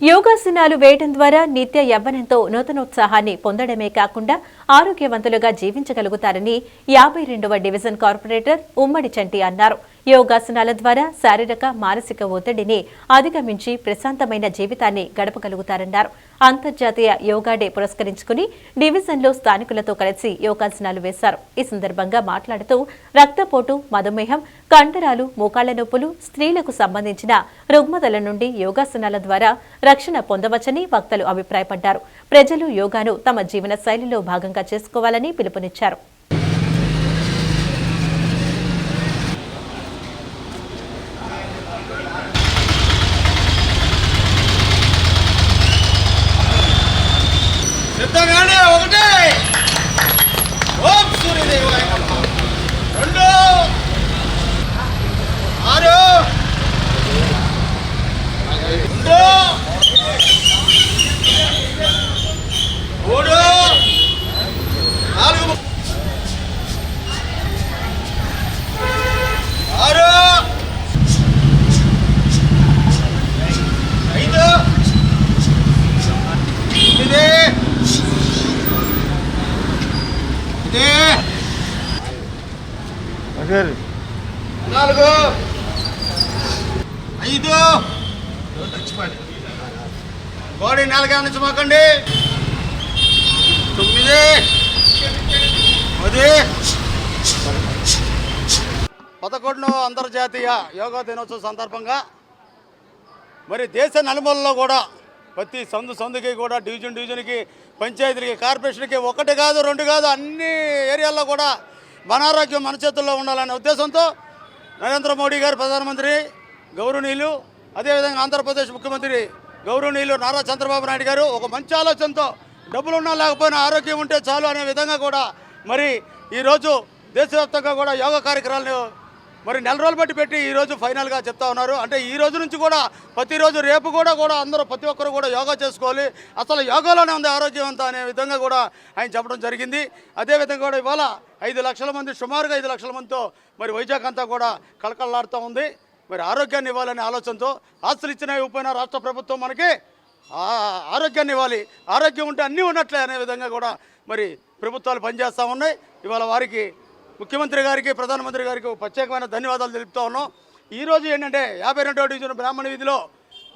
యోగాసనాలు వేయడం ద్వారా నిత్య యవ్వనంతో నూతనోత్సాహాన్ని పొందడమే కాకుండా ఆరోగ్యవంతులుగా జీవించగలుగుతారని యాభై రెండవ డివిజన్ కార్పొరేటర్ ఉమ్మడి చంటి అన్నారు. యోగాసనాల ద్వారా శారీరక మానసిక ఒత్తిడిని అధిగమించి ప్రశాంతమైన జీవితాన్ని గడపగలుగుతారన్నారు. అంతర్జాతీయ యోగా డే పురస్కరించుకుని డివిజన్లో స్థానికులతో కలిసి యోగాసనాలు వేశారు. ఈ సందర్భంగా మాట్లాడుతూ రక్తపోటు మధుమేహం కండరాలు మోకాళ్ళ నొప్పులు స్త్రీలకు సంబంధించిన రుగ్మతల నుండి యోగాసనాల ద్వారా రక్షణ పొందవచ్చని వక్తలు అభిప్రాయపడ్డారు. ప్రజలు యోగాను తమ జీవన శైలిలో భాగంగా చేసుకోవాలని పిలుపునిచ్చారు. సిద్ధంగానే ఒకటి ఓం సూర్యదేవాయ నాలుగు. ఐదు. బాడీ నాలుగు నుంచి మాకండి. తొమ్మిది. పది. పదకొండు అంతర్జాతీయ యోగా దినోత్సవం సందర్భంగా మరి దేశ నలుమూలలో కూడా ప్రతి సందు సందుకి కూడా డివిజన్ డివిజన్కి పంచాయతీలకి కార్పొరేషన్కి ఒకటి కాదు రెండు కాదు అన్ని ఏరియాల్లో కూడా మన మన చేతుల్లో ఉండాలనే ఉద్దేశంతో నరేంద్ర మోడీ గారు ప్రధానమంత్రి గౌరవనీయులు అదేవిధంగా ఆంధ్రప్రదేశ్ ముఖ్యమంత్రి గౌరవనీయులు నారా చంద్రబాబు నాయుడు గారు ఒక మంచి ఆలోచనతో డబ్బులు ఉన్నా లేకపోయినా ఆరోగ్యం ఉంటే చాలు అనే విధంగా కూడా మరి ఈరోజు దేశవ్యాప్తంగా కూడా యోగా కార్యక్రమాలను మరి నెల రోజులు బట్టి పెట్టి ఈరోజు ఫైనల్గా చెప్తా ఉన్నారు. అంటే ఈ రోజు నుంచి కూడా ప్రతిరోజు రేపు కూడా కూడా అందరూ ప్రతి ఒక్కరు కూడా యోగా చేసుకోవాలి. అసలు యోగాలోనే ఉంది ఆరోగ్యం అంతా అనే విధంగా కూడా ఆయన చెప్పడం జరిగింది. అదేవిధంగా కూడా ఇవాళ ఐదు లక్షల మంది సుమారుగా ఐదు లక్షల మందితో మరి వైజాగ్ అంతా కూడా కళకళలాడుతూ ఉంది. మరి ఆరోగ్యాన్ని ఇవ్వాలనే ఆలోచనతో ఆస్తులు ఇచ్చిన ఇవ్వకపోయినా రాష్ట్ర ప్రభుత్వం మనకి ఆరోగ్యాన్ని ఇవ్వాలి. ఆరోగ్యం ఉంటే అన్నీ ఉన్నట్లే అనే విధంగా కూడా మరి ప్రభుత్వాలు పనిచేస్తూ ఉన్నాయి. ఇవాళ వారికి ముఖ్యమంత్రి గారికి ప్రధానమంత్రి గారికి ప్రత్యేకమైన ధన్యవాదాలు తెలుపుతా ఉన్నాం. ఈరోజు ఏంటంటే యాభై రెండో డివిజన్ బ్రాహ్మణ వీధిలో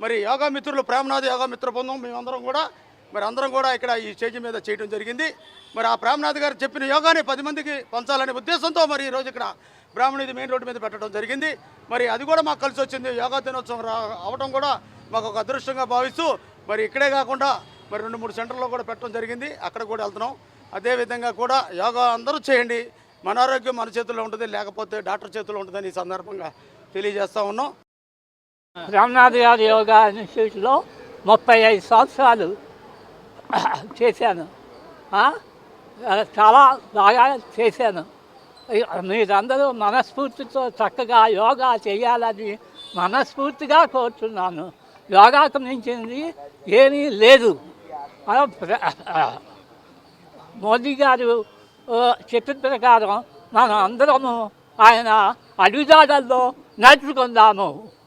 మరి యోగా మిత్రులు ప్రేమనాథ యోగా మిత్ర బృందం మేమందరం కూడా మరి అందరం కూడా ఇక్కడ ఈ స్టేజ్ మీద చేయడం జరిగింది. మరి ఆ ప్రేమనాథ్ గారు చెప్పిన యోగాని పది మందికి పంచాలనే ఉద్దేశంతో మరి ఈరోజు ఇక్కడ బ్రాహ్మణ వీధి మెయిన్ రోడ్డు మీద పెట్టడం జరిగింది. మరి అది కూడా మాకు కలిసి వచ్చింది. యోగా దినోత్సవం రా అవడం కూడా మాకు ఒక అదృష్టంగా భావిస్తూ మరి ఇక్కడే కాకుండా మరి రెండు మూడు సెంటర్లో కూడా పెట్టడం జరిగింది. అక్కడ కూడా వెళ్తున్నాం. అదేవిధంగా కూడా యోగా అందరూ చేయండి. మన ఆరోగ్యం మన చేతుల్లో ఉంటుంది లేకపోతే డాక్టర్ చేతుల్లో ఉంటుందని ఈ సందర్భంగా తెలియజేస్తా ఉన్నాం. రామ్నాథ్ గారి యోగా ఇన్స్టిట్యూట్లో ముప్పై ఐదు సంవత్సరాలు చేశాను. చాలా బాగా చేశాను. మీరందరూ మనస్ఫూర్తితో చక్కగా యోగా చేయాలని మనస్ఫూర్తిగా కోరుతున్నాను యోగాకు మించింది ఏమీ లేదు. మోదీ గారు చెప్పిన ప్రకారం మనం అందరము ఆయన అడుగుజాడల్లో నడుచుకుందాము.